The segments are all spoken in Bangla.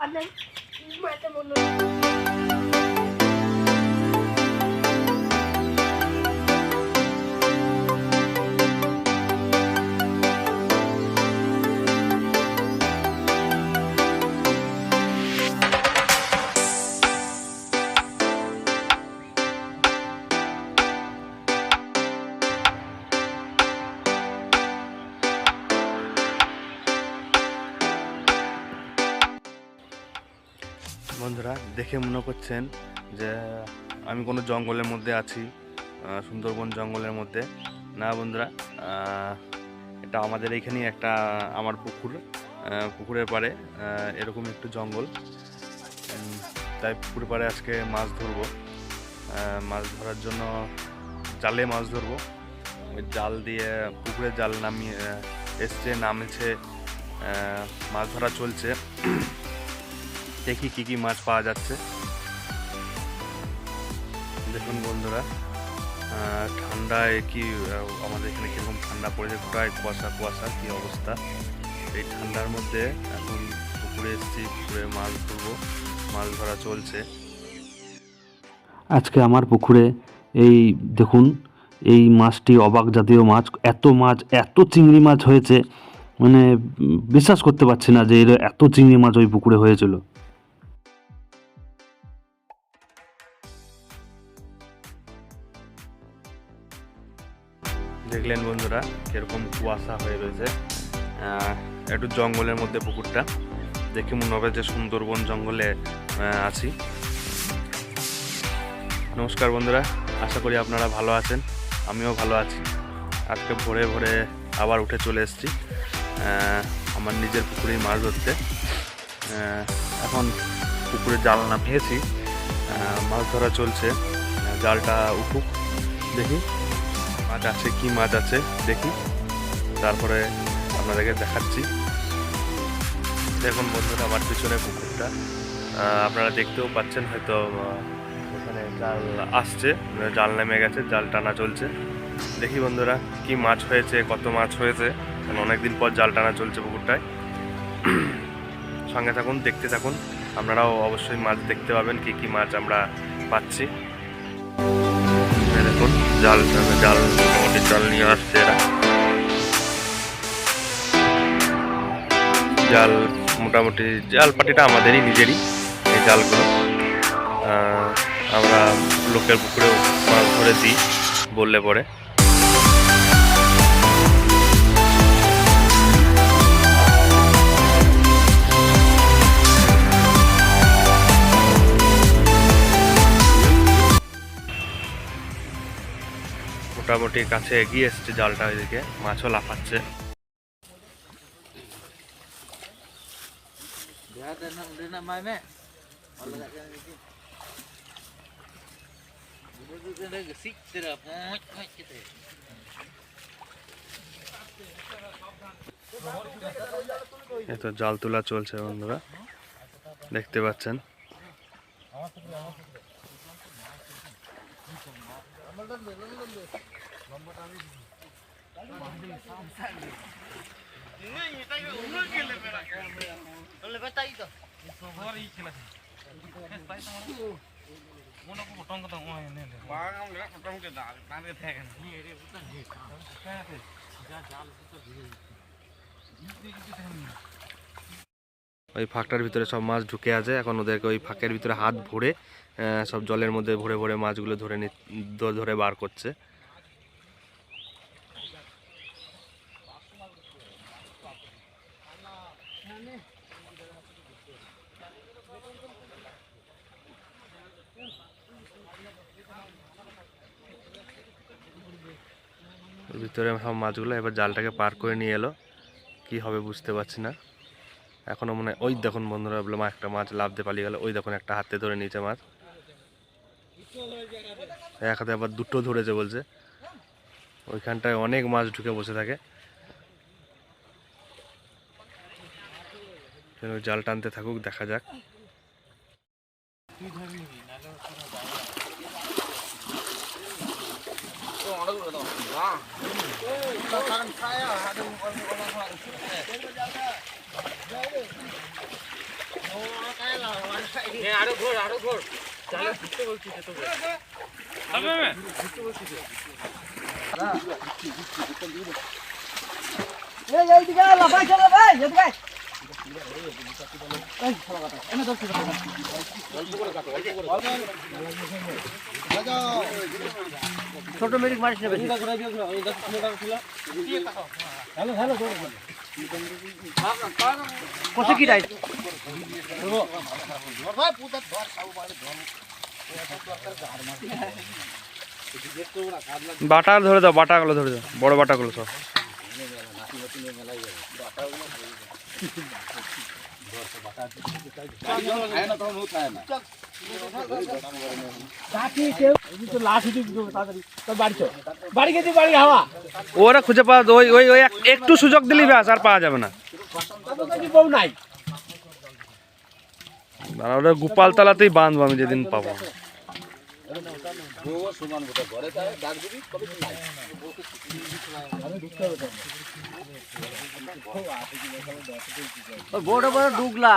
অনেক বন্ধুরা, দেখে মনে করছেন যে আমি কোনো জঙ্গলের মধ্যে আছি সুন্দরবন জঙ্গলের মধ্যে। না বন্ধুরা এটা আমাদের এইখানেই একটা, আমার পুকুর পুকুরের পাড়ে এরকম একটু জঙ্গল। তাই পুকুর পাড়ে আজকে মাছ ধরবো। মাছ ধরার জন্য জালে মাছ ধরবো। জাল দিয়ে পুকুরে জাল নামিয়ে এসছে, নামেছে মাছ ধরা চলছে। দেখি কি কি মাছ পাওয়া যাচ্ছে। দেখুন বন্ধুরা ঠান্ডায় কি আমাদের এখানে কীরকম ঠান্ডা পড়েছে, প্রায় কুয়াশা কুয়াশা কি অবস্থা? এই ঠান্ডার মধ্যে এখন পুকুরে এসেছি, পুকুরে মাছ ধরবো, মাছ ধরা চলছে। আজকে আমার পুকুরে এই দেখুন, এই মাছটি অবাক জাতীয় মাছ, এত মাছ, এত চিংড়ি মাছ হয়েছে মানে বিশ্বাস করতে পারছি না যে এর এত চিংড়ি মাছ ওই পুকুরে হয়েছিল। দেখলেন বন্ধুরা কীরকম কুয়াশা হয়ে রয়েছে। একটু জঙ্গলের মধ্যে পুকুরটা। দেখে মনে হবে যে সুন্দরবন জঙ্গলে আছি। নমস্কার বন্ধুরা আশা করি আপনারা ভালো আছেন আমিও ভালো আছি। আজকে ভোরে ভোরে আবার উঠে চলে এসেছি। আমার নিজের পুকুরেই মাছ ধরতে। এখন পুকুরে জাল আহ, মাছ ধরা চলছে। জালটা উঠুক দেখি। মাছ আছে, কি মাছ আছে, দেখি। তারপরে আপনাদেরকে দেখাচ্ছি। দেখুন বন্ধুরা, আমার পিছনে পুকুরটা। আপনারা দেখতেও পাচ্ছেন হয়তো ওখানে জাল আসছে, জাল নেমে গেছে, জাল টানা চলছে। দেখি বন্ধুরা, কি মাছ হয়েছে, কত মাছ হয়েছে। কারণ অনেকদিন পর জাল টানা চলছে পুকুরটায়। সঙ্গে থাকুন, দেখতে থাকুন। আপনারাও অবশ্যই মাছ দেখতে পাবেন, কি কি মাছ আমরা পাচ্ছি। দেখুন জাল জাল মোটামুটি জাল নিয়ে আসছে এরা। জাল মোটামুটি, জাল পাটিটা আমাদেরই, নিজেরই এই জালগুলো। আমরা লোকের পুকুরেও মাছ ধরে দিই বললে পরে। মোটামুটি কাছে এগিয়ে এসছে জালটা ওইদিকে, মাছও লাফাচ্ছে। এত জাল তোলা চলছে বন্ধুরা, দেখতে পাচ্ছেন। ওই ফাঁকটার ভিতরে সব মাছ ঢুকে আছে। এখন ওদেরকে ওই ফাঁকের ভিতরে হাত ভরে সব জলের মধ্যে ভরে ভরে মাছগুলো ধরে ধরে বার করছে। ভিতরে সব মাছগুলো এবার জালটাকে পার করে নিয়ে এলো। কি হবে বুঝতে পারছি না। এখনও মনে ওই দেখুন বন্ধুরা বললাম একটা মাছ লাভ দিয়ে পালিয়ে গেল। ওই দেখুন একটা হাতে ধরে নিয়েছে মাছ। এক হাতে আবার দুটো ধরেছে বলছে। ওইখানটায় অনেক মাছ ঢুকে বসে থাকে। জাল টানতে থাকুক, দেখা যাক। Tangan saya ada orang orang orang. ছোট মেরিক মারিস নেবে কত কি রাইট বাটা ধরে দাও বাটাগুলো ধরে দাও বড় বাটাগুলো সব। ওরা খুঁজে পাওয়া ওই ওই ওই একটু সুযোগ দিলেই ব্যাস আর পাওয়া যাবে না। আর ওটা গোপাল তালাতেই বাঁধবো আমি যেদিন পাবো। বড় বড় ডুগলা।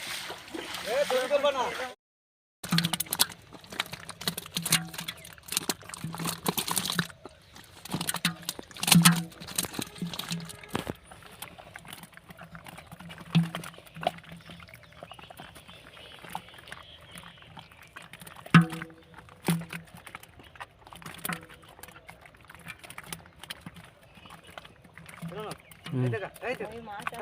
এই দেখা এই দেখা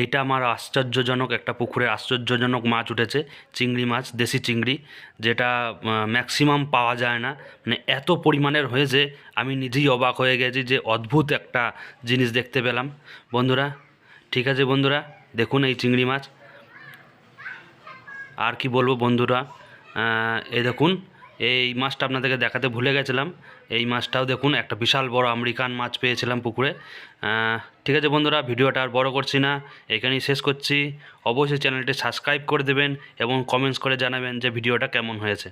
এইটা আমার আশ্চর্যজনক একটা পুকুরে আশ্চর্যজনক মাছ উঠেছে, চিংড়ি মাছ, দেশি চিংড়ি, যেটা ম্যাক্সিমাম পাওয়া যায় না। মানে এত পরিমাণের হয়েছে, আমি নিজেই অবাক হয়ে গেছি যে অদ্ভুত একটা জিনিস দেখতে পেলাম। বন্ধুরা, ঠিক আছে বন্ধুরা, দেখুন এই চিংড়ি মাছ। আর কি বলব বন্ধুরা এই দেখুন এই মাছটা আপনাদেরকে দেখাতে ভুলে গেছিলাম। এই মাছটাও দেখুন, একটা বিশাল বড় আমেরিকান মাছ পেয়েছিলাম পুকুরে। ঠিক আছে বন্ধুরা, ভিডিওটা আর বড় করছি না, এখানেই শেষ করছি। অবশ্যই চ্যানেলটি সাবস্ক্রাইব করে দেবেন এবং কমেন্টস করে জানাবেন যে ভিডিওটা কেমন হয়েছে।